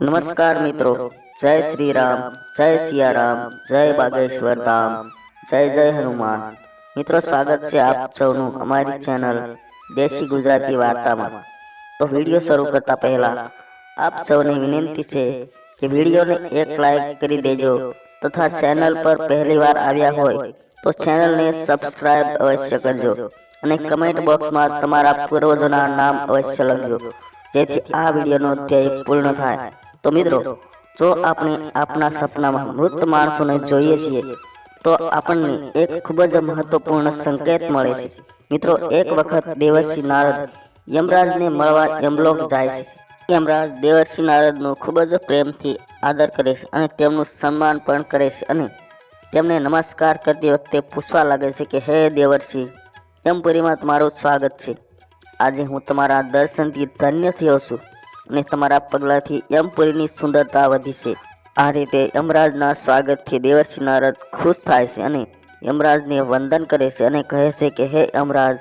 નમસ્કાર મિત્રો. જય શ્રી રામ જય સિયારામ, જય બાગેશ્વર ધામ, જય જય હનુમાન. મિત્રો, સ્વાગત છે આપ સૌનું અમારી ચેનલ દેશી ગુજરાતી વાર્તામાં. તો વીડિયો શરૂ કરતા પહેલા આપ સૌને વિનંતી છે કે વિડીયોને એક લાઈક કરી દેજો તથા ચેનલ પર પહેલી વાર આવ્યા હોય તો ચેનલને સબસ્ક્રાઇબ અવશ્ય કરજો અને કમેન્ટ બોક્સમાં તમારા પૂર્વજોના નામ અવશ્ય લખજો જેથી આ વિડીયોનો ધ્યેય પૂર્ણ થાય. તો મિત્રો જો આપણે આપણા સપનામાં મૃત માણસોને જોઈએ છીએ તો આપણને એક ખૂબ જ મહત્વપૂર્ણ સંકેત મળે છે. મિત્રો એક વખત દેવર્ષિ નારદ યમરાજને મળવા યમલોક જાય છે. યમરાજ દેવર્ષિ નારદનું ખૂબ જ પ્રેમથી આદર કરે છે અને તેમનું સન્માન પણ કરે છે અને તેમને નમસ્કાર કરતી વખતે પૂછવા લાગે છે કે હે દેવર્ષિ યમપુરીમાં તમારું સ્વાગત છે? આજે હું તમારા દર્શનથી ધન્ય થયો છું. અને તમારા પગલાંથી યમપુરીની સુંદરતા વધી છે આ રીતે યમરાજના સ્વાગતથી દેવર્ષિ નારદ ખુશ થાય છે અને યમરાજને વંદન કરે છે અને કહે છે કે, હે યમરાજ,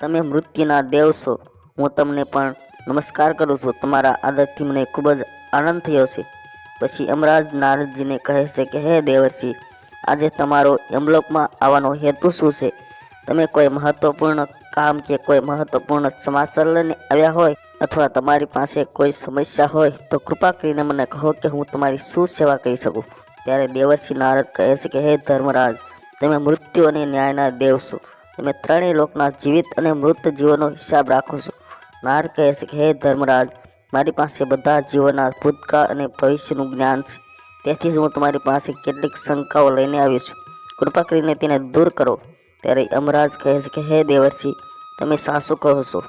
તમે મૃત્યુના દેવ છો. હું તમને પણ નમસ્કાર કરું છું. તમારા આદરથી મને ખૂબ જ આનંદ થયો છે. પછી યમરાજ નારદજીને કહે છે કે, હે દેવર્ષિ, આજે તમારો યમલોકમાં આવવાનો હેતુ શું છે? તમે કોઈ મહત્વપૂર્ણ કામ કે કોઈ મહત્વપૂર્ણ સમાચાર લઈને આવ્યા હોય અથવા તમારી પાસે કોઈ સમસ્યા હોય, તો કૃપા કરીને મને કહો કે હું તમારી શું સેવા કરી શકું. ત્યારે દેવર્ષિ નારદ કહે છે કે, હે ધર્મરાજ, તમે મૃત્યુ અને ન્યાયના દેવ છો. તમે ત્રણેય લોકના જીવિત અને મૃત જીવોનો હિસાબ રાખો છો. નાર કહે છે કે, હે ધર્મરાજ, મારી પાસે બધા જીવોના ભૂતકાળ અને ભવિષ્યનું જ્ઞાન છે. તેથી જ હું તમારી પાસે કેટલીક શંકાઓ લઈને આવ્યો છું. કૃપા કરીને તેને દૂર કરો. ત્યારે યમરાજ કહે છે કે, હે દેવર્ષિ, તમે સાસુ કહો છો.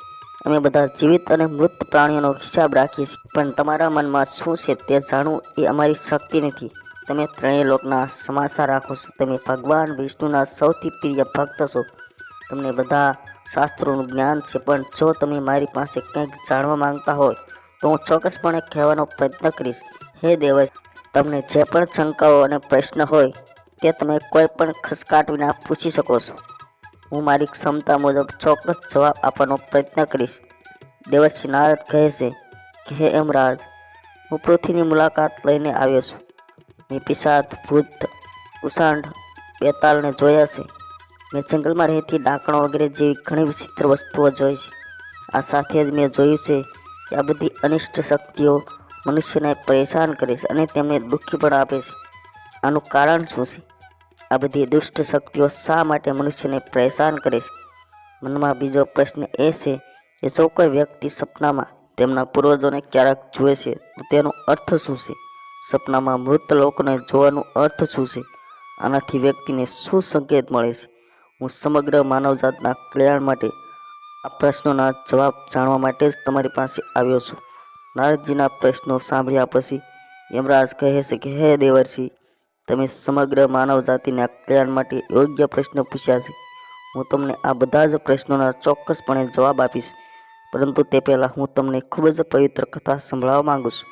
અમે બધા જીવિત અને મૃત પ્રાણીઓનો હિસાબ રાખીએ છીએ. પણ તમારા મનમાં શું છે તે જાણવું એ અમારી શક્તિ નથી. તમે ત્રણેય લોકના સમાસા રાખો છો. તમે ભગવાન, વિષ્ણુના સૌથી પ્રિય ભક્ત છો. તમને બધા શાસ્ત્રોનું જ્ઞાન છે, પણ જો તમે મારી પાસે કંઈક જાણવા માંગતા હોય, તો હું ચોક્કસપણે કહેવાનો પ્રયત્ન કરીશ. હે દેવર્ષિ તમને જે પણ શંકાઓ અને પ્રશ્ન હોય, તે તમે કોઈ પણ ખસકાટ વિના પૂછી શકો છો. હું મારી ક્ષમતા મુજબ ચોક્કસ જવાબ આપવાનો પ્રયત્ન કરીશ. દેવર્ષિ નારદ કહે છે કે, હે યમરાજ, હું પૃથ્વીની મુલાકાત લઈને આવ્યો છું. મેં પિસાદ ભૂત ઉસાંડ બેતાલને જોયા છે. મેં જંગલમાં રહેતી ડાંકણો વગેરે જેવી ઘણી વિચિત્ર વસ્તુઓ જોઈ છે. આ સાથે જ મેં જોયું છે કે આ બધી અનિષ્ટ શક્તિઓ મનુષ્યને પરેશાન કરે છે અને તેમને દુઃખી પણ આપે છે. આનું કારણ શું છે? આ બધી દુષ્ટ શક્તિઓ શા માટે મનુષ્યને પરેશાન કરે છે? મનમાં બીજો પ્રશ્ન એ છે કે જો કોઈ વ્યક્તિ સપનામાં તેમના પૂર્વજોને ક્યારેક જુએ છે, તો તેનો અર્થ શું છે? સપનામાં મૃત લોકોને જોવાનો અર્થ શું છે? આનાથી વ્યક્તિને શું સંકેત મળે છે? હું સમગ્ર માનવજાતના કલ્યાણ માટે આ પ્રશ્નોના જવાબ જાણવા માટે જ તમારી પાસે આવ્યો છું. નારદજીના પ્રશ્નો સાંભળ્યા પછી યમરાજ કહે છે કે, હે દેવર્ષિ તમે સમગ્ર માનવ જાતિના કલ્યાણ માટે યોગ્ય પ્રશ્ન પૂછ્યા છે. હું તમને આ બધા જ પ્રશ્નોના ચોક્કસપણે જવાબ આપીશ, પરંતુ તે પહેલાં હું તમને ખૂબ જ પવિત્ર કથા સંભળાવવા માંગુ છું.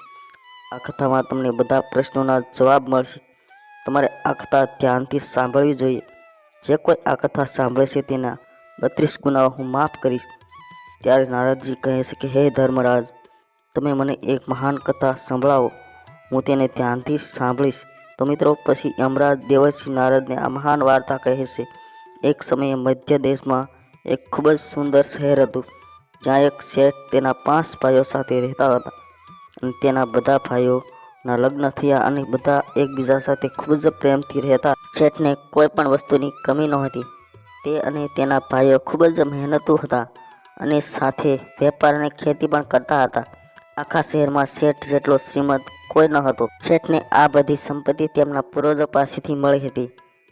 આ કથામાં તમને બધા પ્રશ્નોના જવાબ મળશે. તમારે આ કથા ધ્યાનથી સાંભળવી જોઈએ. જે કોઈ આ કથા સાંભળે છે તેના બત્રીસ ગુનાઓ હું માફ કરીશ. ત્યારે નારદજી કહે છે કે, હે ધર્મરાજ, તમે મને એક મહાન કથા સંભળાવો. હું તેને ધ્યાનથી સાંભળીશ. તો મિત્રો, પછી યમરાજ દેવસિંહ નારદને આ મહાન વાર્તા કહે છે. એક સમયે મધ્ય દેશમાં એક ખૂબ જ સુંદર શહેર હતું, જ્યાં એક શેઠ તેના પાંચ ભાઈઓ સાથે રહેતા હતા. અને તેના બધા ભાઈઓના લગ્ન થયા અને બધા એકબીજા સાથે ખૂબ જ પ્રેમથી રહેતા. શેઠને કોઈ પણ વસ્તુની કમી નહોતી. તે અને તેના ભાઈઓ ખૂબ જ મહેનતુ હતા અને સાથે વેપાર અને ખેતી પણ કરતા હતા. આખા શહેરમાં શેઠ જેટલો શ્રીમંત કોઈ ન હતો. શેઠને આ બધી સંપત્તિ તેમના પૂર્વજો પાસેથી મળી હતી.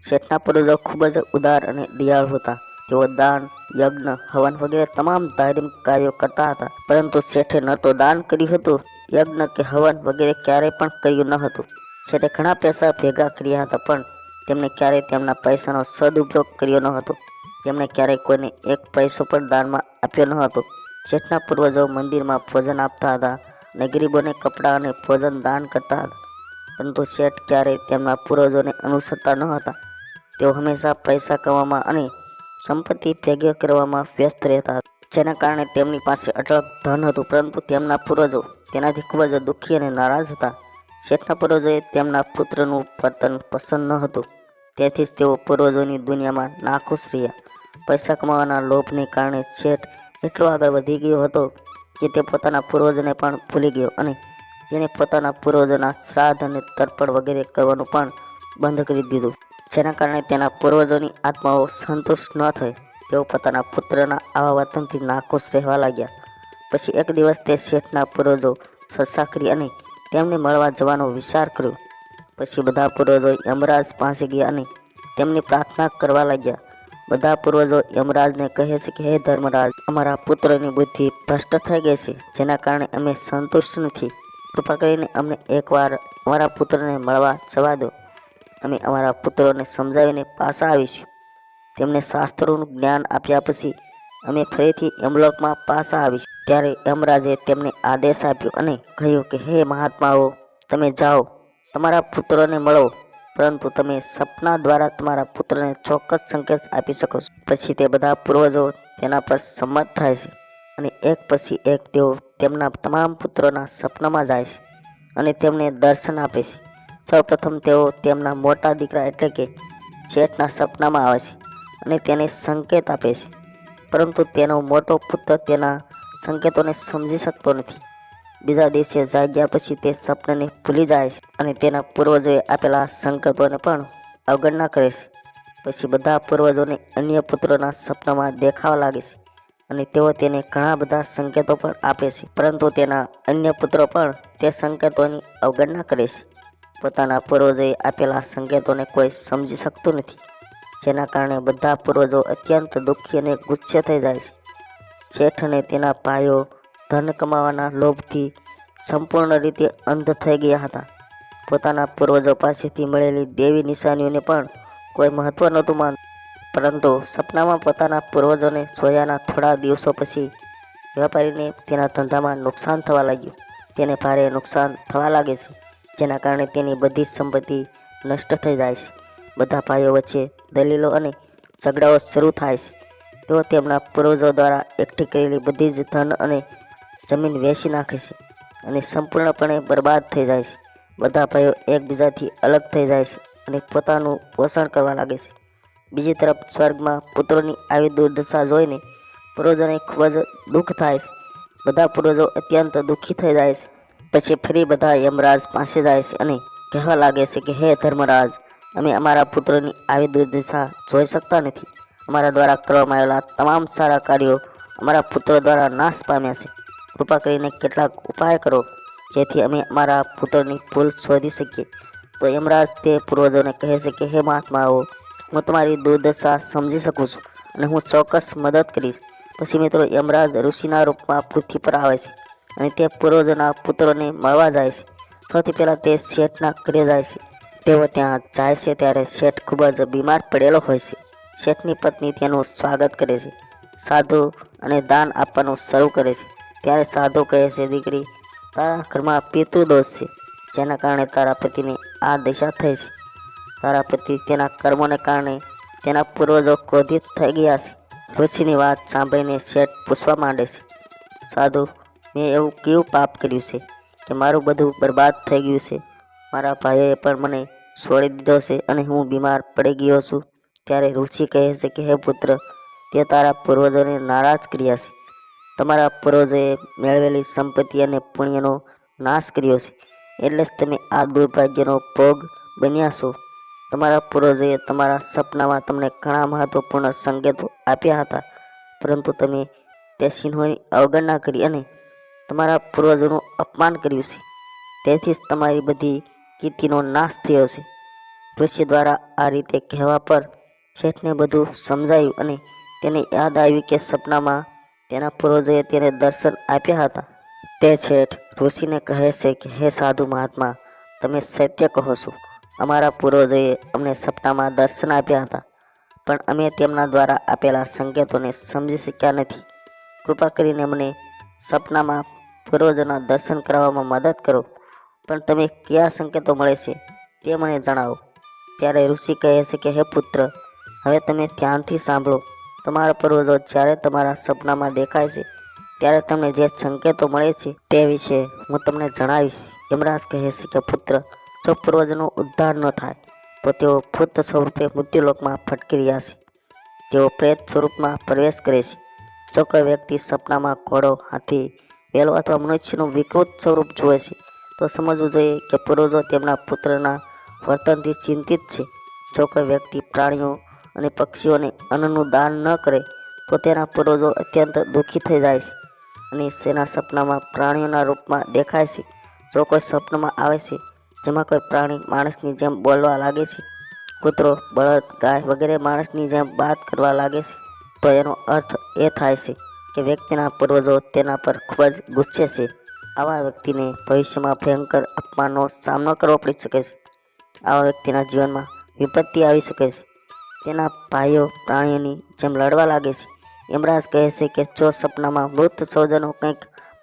શેઠના પૂર્વજો ખૂબ જ ઉદાર અને દયાળુ હતા. તેઓ દાન, યજ્ઞ, હવન વગેરે તમામ ધાર્મિક કાર્યો કરતા હતા. પરંતુ શેઠે ન તો દાન કર્યું હતું, યજ્ઞ કે હવન વગેરે ક્યારેય પણ કર્યું ન હતું. શેઠે ઘણા પૈસા ભેગા કર્યા હતા, પણ તેમણે ક્યારેય તેમના પૈસાનો સદુપયોગ કર્યો ન હતો. તેમણે ક્યારેય કોઈને એક પૈસો પણ દાનમાં આપ્યો ન હતો. શેઠના પૂર્વજો મંદિરમાં ભોજન આપતા હતા. અને ગરીબોને કપડાં અને ભોજન દાન કરતા હતા. પરંતુ શેઠ ક્યારેય તેમના પૂર્વજોને અનુસરતા ન હતા. તેઓ હંમેશા પૈસા કમાવામાં અને સંપત્તિ ભેગી કરવામાં વ્યસ્ત રહેતા હતા. જેના કારણે તેમની પાસે અઢળક ધન હતું, પરંતુ તેમના પૂર્વજો તેનાથી ખૂબ જ દુઃખી અને નારાજ હતા. શેઠના પૂર્વજોએ તેમના પુત્રનું વર્તન પસંદ ન હતું. તેથી જ તેઓ પૂર્વજોની દુનિયામાં નાખુશ રહ્યા. પૈસા કમાવાના લોભને કારણે શેઠ એટલો આગળ વધી ગયો હતો કે તે પોતાના પૂર્વજોને પણ ભૂલી ગયો અને તેને પોતાના પૂર્વજોના શ્રાદ્ધ અને તર્પણ વગેરે કરવાનું પણ બંધ કરી દીધું. જેના કારણે તેના પૂર્વજોની આત્માઓ સંતુષ્ટ ન થઈ. તેઓ પોતાના પુત્રના આવા વતનથી નાખુશ રહેવા લાગ્યા. પછી એક દિવસ તે શેઠના પૂર્વજો સસાકરી કરી અને તેમને મળવા જવાનો વિચાર કર્યો. પછી બધા પૂર્વજો યમરાજ પાસે ગયા અને તેમની પ્રાર્થના કરવા લાગ્યા. બધા પૂર્વજો યમરાજને કહે છે કે, હે ધર્મરાજ, અમારા પુત્રની બુદ્ધિ ભ્રષ્ટ થઈ ગઈ છે, જેના કારણે અમે સંતુષ્ટ નથી. કૃપા કરીને અમને એકવાર અમારા પુત્રને મળવા જવા દો. અમે અમારા પુત્રોને સમજાવીને પાછા આવીશું. તેમને શાસ્ત્રોનું જ્ઞાન આપ્યા પછી, અમે ફરીથી યમલોકમાં પાછા આવીશું. ત્યારે યમરાજે તેમને આદેશ આપ્યો અને કહ્યું કે, હે મહાત્માઓ, તમે જાઓ, તમારા પુત્રોને મળો. પરંતુ તમે સપના દ્વારા તમારા પુત્રને ચોક્કસ સંકેત આપી શકો છો. પછી તે બધા પૂર્વજો તેના પર સંમત થાય છે અને એક પછી એક તેઓ તેમના તમામ પુત્રોના સપનામાં જાય છે અને તેમને દર્શન આપે છે. સૌપ્રથમ તેઓ તેમના મોટા દીકરા એટલે કે શેઠના સપનામાં આવે છે અને તેને સંકેત આપે છે. પરંતુ તેનો મોટો પુત્ર તેના સંકેતોને સમજી શકતો નથી. બીજા દિવસે જાગ્યા પછી તે સપનાને ભૂલી જાય છે અને તેના પૂર્વજોએ આપેલા સંકેતોને પણ અવગણના કરે છે. પછી બધા પૂર્વજોને અન્ય પુત્રોના સપનામાં દેખાવા લાગે છે અને તેઓ તેને ઘણા બધા સંકેતો પણ આપે છે. પરંતુ તેના અન્ય પુત્રો પણ તે સંકેતોની અવગણના કરે છે. પોતાના પૂર્વજોએ આપેલા સંકેતોને કોઈ સમજી શકતું નથી, જેના કારણે બધા પૂર્વજો અત્યંત દુઃખી અને ગુસ્સે થઈ જાય છે. શેઠ અને તેના ભાઈઓ ધન કમાવાના લોભથી સંપૂર્ણ રીતે અંધ થઈ ગયા હતા. પોતાના પૂર્વજો પાસેથી મળેલી દેવી નિશાનીઓને પણ કોઈ મહત્વ નહોતું માન, પરંતુ સપનામાં પોતાના પૂર્વજોને જોયાના થોડા દિવસો પછી વેપારીને તેના ધંધામાં નુકસાન થવા લાગ્યું. તેને ભારે નુકસાન થવા લાગે છે, જેના કારણે તેની બધી જ સંપત્તિ નષ્ટ થઈ જાય છે. બધા ભાઈઓ વચ્ચે દલીલો અને ઝઘડાઓ શરૂ થાય છે. તેઓ તેમના પૂર્વજો દ્વારા એકઠી કરેલી બધી જ ધન અને જમીન વેચી નાખે છે અને સંપૂર્ણપણે બરબાદ થઈ જાય છે. બધા ભાઈઓ એકબીજાથી અલગ થઈ જાય છે અને પોતાનું પોષણ કરવા લાગે છે. બીજી તરફ સ્વર્ગમાં પુત્રોની આવી દુર્દશા જોઈને પૂર્વજોને ખૂબ જ દુઃખ થાય છે. બધા પૂર્વજો અત્યંત દુઃખી થઈ જાય છે. પછી ફરી બધા યમરાજ પાસે જાય છે અને કહેવા લાગે છે કે, હે ધર્મરાજ, અમે અમારા પુત્રોની આવી દુર્દશા જોઈ શકતા નથી. અમારા દ્વારા કરવામાં આવેલા તમામ સારા કાર્યો અમારા પુત્રો દ્વારા નાશ પામ્યા છે. કૃપા કરીને કેટલાક ઉપાય કરો, જેથી અમે અમારા પુત્રની ભૂલ શોધી શકીએ. તો યમરાજ તે પૂર્વજોને કહે છે કે, હે મહાત્માઓ, હું તમારી દુર્દશા સમજી શકું છું અને હું ચોક્કસ મદદ કરીશ. પછી મિત્રો, યમરાજ ઋષિના રૂપમાં પૃથ્વી પર આવે છે અને તે પૂર્વજોના પુત્રોને મળવા જાય છે. સૌથી પહેલાં તે શેઠના ઘરે જાય છે. તેઓ ત્યાં જાય છે ત્યારે શેઠ ખૂબ જ બીમાર પડેલો હોય છે. શેઠની પત્ની તેનું સ્વાગત કરે છે, સાધુ અને દાન આપવાનું શરૂ કરે છે. ત્યારે સાધુ કહે છે, દીકરી, તારા ઘરમાં પિતૃદોષ છે. જેના કારણે તારા પતિને આ દિશા થઈ છે. તારા પતિ તેના કર્મોને કારણે તેના પૂર્વજો ક્રોધિત થઈ ગયા છે. ઋષિની વાત સાંભળીને શેઠ પૂછવા માંડે છે, સાધુ, મેં એવું કેવું પાપ કર્યું છે કે મારું બધું બરબાદ થઈ ગયું છે? મારા ભાઈએ પણ મને છોડી દીધો છે અને હું બીમાર પડી ગયો છું. ત્યારે ઋષિ કહે છે કે, હે પુત્ર, તે તારા પૂર્વજોને નારાજ કર્યા છે. તમારા પૂર્વજોએ મેળવેલી સંપત્તિ અને પુણ્યનો નાશ કર્યો છે. એટલે જ તમે આ દુર્ભાગ્યનો ભોગ બન્યા છો. તમારા પૂર્વજોએ તમારા સપનામાં તમને ઘણા મહત્વપૂર્ણ સંકેતો આપ્યા હતા. પરંતુ તમે તે સિંહોની અવગણના કરી અને તમારા પૂર્વજોનું અપમાન કર્યું છે. તેથી જ તમારી બધી કીર્તિનો નાશ થયો છે. ઋષિ દ્વારા આ રીતે કહેવા પર શેઠને બધું સમજાયું અને તેને યાદ આવ્યું કે સપનામાં તેના પૂર્વજોએ તેને દર્શન આપ્યા હતા. તે છેઠ ઋષિને કહે છે કે, હે સાધુ મહાત્મા, તમે સત્ય કહો છો. અમારા પૂર્વજોએ અમને સપનામાં દર્શન આપ્યા હતા, પણ અમે તેમના દ્વારા આપેલા સંકેતોને સમજી શક્યા નથી. કૃપા કરીને મને સપનામાં પૂર્વજોના દર્શન કરવામાં મદદ કરો, પણ તમે કયા સંકેતો મળે છે તે મને જણાવો. ત્યારે ઋષિ કહે છે કે, હે પુત્ર, હવે તમે ધ્યાનથી સાંભળો. તમારા પૂર્વજો જ્યારે તમારા સપનામાં દેખાય છે, ત્યારે તમને જે સંકેતો મળે છે તે વિશે હું તમને જણાવીશ. યમરાજ કહે છે કે, પુત્ર જો પૂર્વજનો ઉદ્ધાર ન થાય તો તેઓ ભૂત સ્વરૂપે મૃત્યુલોકમાં ફટકી રહ્યા છે. તેઓ પ્રેત સ્વરૂપમાં પ્રવેશ કરે છે. જો કોઈ વ્યક્તિ સપનામાં ઘોડો, હાથી, વેલો અથવા મનુષ્યનું વિકૃત સ્વરૂપ જુએ છે, તો સમજવું જોઈએ કે પૂર્વજો તેમના પુત્રના વર્તનથી ચિંતિત છે. જો કોઈ વ્યક્તિ પ્રાણીઓ અને પક્ષીઓને અન્નનું દાન ન કરે, તો તેના પૂર્વજો અત્યંત દુઃખી થઈ જાય છે અને તેના સપનામાં પ્રાણીઓના રૂપમાં દેખાય છે. જો કોઈ સપનામાં આવે છે, જેમાં કોઈ પ્રાણી માણસની જેમ બોલવા લાગે છે, કૂતરો, બળદ, ગાય વગેરે માણસની જેમ વાત કરવા લાગે છે, તો એનો અર્થ એ થાય છે કે વ્યક્તિના પૂર્વજો તેના પર ખૂબ જ ગુસ્સે છે. આવા વ્યક્તિને ભવિષ્યમાં ભયંકર અપમાનનો સામનો કરવો પડી શકે છે. આવા વ્યક્તિના જીવનમાં વિપત્તિ આવી શકે છે. તેના ભાઈઓ પ્રાણીઓની જેમ લડવા લાગે છે. યમરાજ કહે છે કે જો સપનામાં મૃત સ્વજનો કંઈક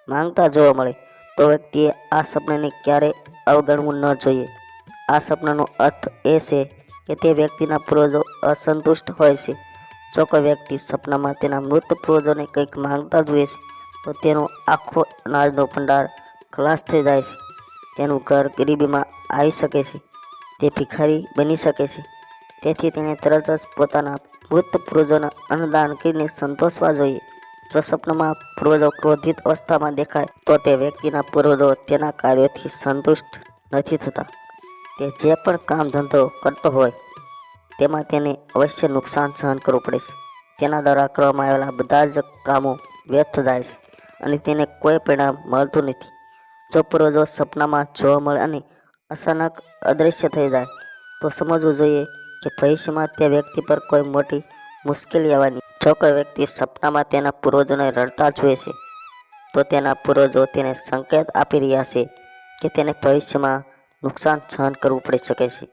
માંગતા જોવા મળે, તો વ્યક્તિએ આ સપનાને ક્યારેય અવગણવું ન જોઈએ. આ સપનાનો અર્થ એ છે કે તે વ્યક્તિના પૂર્વજો અસંતુષ્ટ હોય છે. જો કોઈ વ્યક્તિ સપનામાં તેના મૃત પૂર્વજોને કંઈક માંગતા જોઈએ છે, તો તેનો આખો અનાજનો ભંડાર ખલાસ થઈ જાય છે. તેનું ઘર ગરીબીમાં આવી શકે છે. તે ભિખારી બની શકે છે. તેથી તેણે તરત જ પોતાના મૃત પૂર્વજોને અન્નદાન કરીને સંતોષવા જોઈએ. જો સપનામાં પૂર્વજો ક્રોધિત અવસ્થામાં દેખાય, તો તે વ્યક્તિના પૂર્વજો તેના કાર્યોથી સંતુષ્ટ નથી થતા. તે જે પણ કામ ધંધો કરતો હોય, તેમાં તેને અવશ્ય નુકસાન સહન કરવું પડે છે. તેના દ્વારા કરવામાં આવેલા બધા જ કામો વ્યર્થ જાય છે અને તેને કોઈ પરિણામ મળતું નથી. જો પૂર્વજો સપનામાં જોવા મળે અને અચાનક અદૃશ્ય થઈ જાય, તો સમજવું જોઈએ કે ભવિષ્યમાં તે વ્યક્તિ પર કોઈ મોટી મુશ્કેલી આવવાની જો કોઈ વ્યક્તિ સપનામાં તેના પૂર્વજોને રડતા જુએ છે, તો તેના પૂર્વજો તેને સંકેત આપી રહ્યા છે કે તેને ભવિષ્યમાં નુકસાન સહન કરવું પડી શકે છે.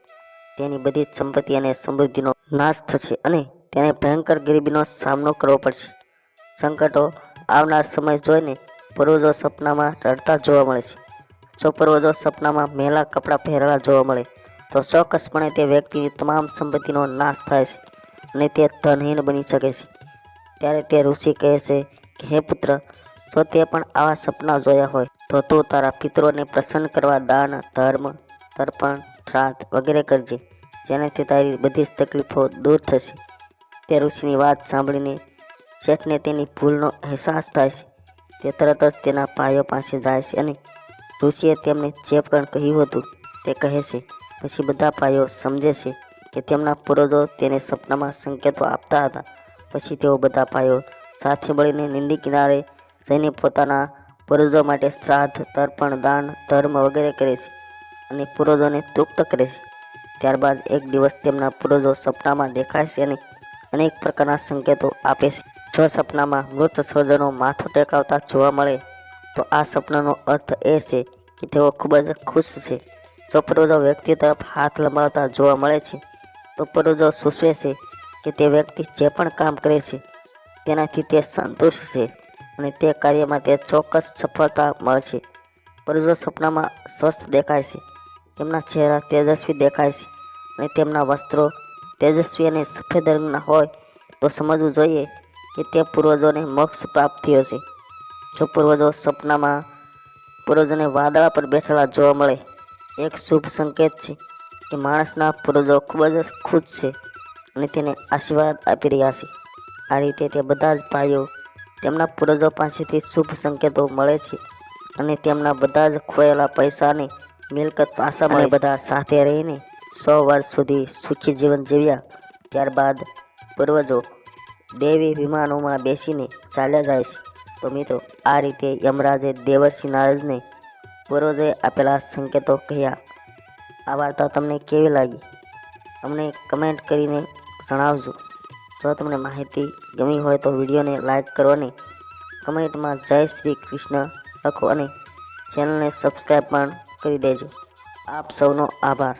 તેની બધી સંપત્તિ અને સમૃદ્ધિનો નાશ થશે અને તેને ભયંકર ગરીબીનો સામનો કરવો પડશે. સંકટો આવનાર સમય જોઈને પૂર્વજો સપનામાં રડતા જોવા મળે છે. જો પૂર્વજો સપનામાં મેલા કપડાં પહેરેલા જોવા મળે તો ચોક્કસપણે તે વ્યક્તિની તમામ સંપત્તિનો નાશ થાય છે અને તે ધનહીન બની શકે છે. ત્યારે તે ઋષિ કહે છે કે, હે પુત્ર, જો તે પણ આવા સપના જોયા હોય, તો તું તારા પિતરોને પ્રસન્ન કરવા દાન, ધર્મ, તર્પણ, શ્રાદ્ધ વગેરે કરજે, જેનાથી તારી બધી જ તકલીફો દૂર થશે. તે ઋષિની વાત સાંભળીને શેઠને તેની ભૂલનો અહેસાસ થાય છે. તે તરત જ તેના ભાઈઓ પાસે જાય છે અને ઋષિએ તેમને જે પણ કહ્યું હતું તે કહે છે પછી બધા ભાઈઓ સમજે છે કે તેમના પૂર્વજો તેને સપનામાં સંકેતો આપતા હતા. પછી તેઓ બધા ભાઈઓ સાથે મળીને નિંદી કિનારે જઈને પોતાના પૂર્વજો માટે શ્રાદ્ધ, તર્પણ, દાન, ધર્મ વગેરે કરે છે અને પૂર્વજોને તૃપ્ત કરે છે. ત્યારબાદ એક દિવસ તેમના પૂર્વજો સપનામાં દેખાય છે અને અનેક પ્રકારના સંકેતો આપે છે. જો સપનામાં મૃત સ્વજનો માથું ટેકાવતા જોવા મળે તો આ સપનાનો અર્થ એ છે કે તેઓ ખૂબ જ ખુશ છે. જો પૂર્વજો વ્યક્તિ તરફ હાથ લંબાવતા જોવા મળે છે તો પૂર્વજો સૂચવે છે કે તે વ્યક્તિ જે પણ કામ કરે છે, તેનાથી તે સંતુષ્ટ છે અને તે કાર્યમાં તે ચોક્કસ સફળતા મળશે પૂર્વજો સપનામાં સ્વસ્થ દેખાય છે, તેમના ચહેરા તેજસ્વી દેખાય છે અને તેમના વસ્ત્રો તેજસ્વી અને સફેદ રંગના હોય, તો સમજવું જોઈએ કે તે પૂર્વજોને મોક્ષ પ્રાપ્ત થયો છે. જો પૂર્વજો સપનામાં પૂર્વજોને વાદળા પર બેઠેલા જોવા મળે એક શુભ સંકેત છે કે માણસના પૂર્વજો ખૂબ જ ખુશ છે અને તેને આશીર્વાદ આપી રહ્યા છે. આ રીતે તે બધા જ ભાઈઓ તેમના પૂર્વજો પાસેથી શુભ સંકેતો મળે છે અને તેમના બધા જ ખોયેલા પૈસાને મિલકત પાછા મળે બધા સાથે રહીને સો વર્ષ સુધી સુખી જીવન જીવ્યા ત્યારબાદ પૂર્વજો દેવી વિમાનોમાં બેસીને ચાલ્યા જાય છે. તો મિત્રો આ રીતે યમરાજે દેવર્ષિ નારદને પૂર્વજોએ આપેલા સંકેતો કહ્યા. આ વાર્તા તમને કેવી લાગી? અમને કમેન્ટ કરીને જણાવજો. જો તમને માહિતી ગમી હોય તો વિડીયોને લાઈક કરો અને કમેન્ટમાં જય શ્રી કૃષ્ણ લખો અને ચેનલને સબસ્ક્રાઈબ પણ કરી દેજો. આપ સૌનો આભાર.